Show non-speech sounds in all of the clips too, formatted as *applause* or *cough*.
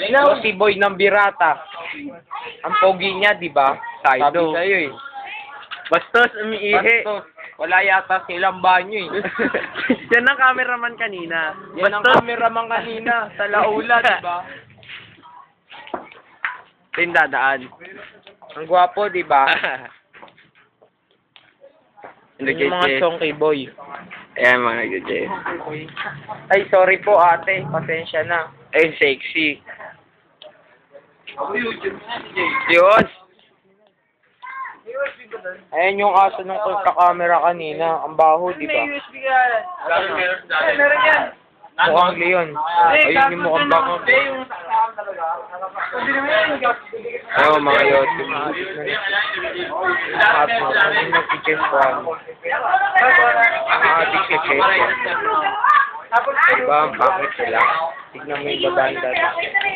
Ito si Boy ng Birata. Ang pogi niya, di ba? Sabi Saido. sa'yo eh. Bastos, umiihi. Bastos. Wala yata silang banyo eh. *laughs* Yan ang cameraman kanina. Yan ang cameraman kanina sa laula, di ba? *laughs* Ito yung dadaan. Ang gwapo, di ba? *laughs* Yung mga chonky boy. Ayan mga nag-jay. Ay, sorry po ate. Pasensya na. Ay, sexy. Diyos! Ayan yung aso nung camera kanina. Ang baho, di ba? Meron yan. Mukhang leon. Ayun yung mukhang bango. Ayun, mga youtube. At mga. Ah, di chicken. Diba, ang bakit sila? Tignan mo yung babaeng dati.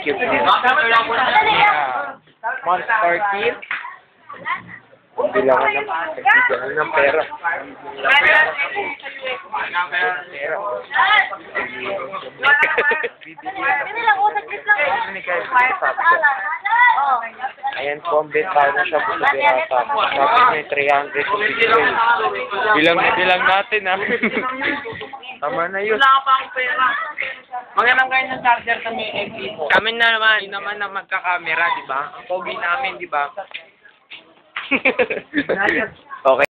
Cute niya. Yeah. Monster Kid. Bilangan ng, bilangan ng pera. Pera. Hindi lang, lang. Ayan po ang bentaw na siya po sa Birata. Sabi niya 300 sa video. Bilang na bilang natin ha. *laughs* Tama na yun. Wala pa akong pera. Magandang kayo ng charger kami, MP. Kami na naman, hindi naman na magkakamera, di ba? Ang pogi namin, di ba? *laughs* okay.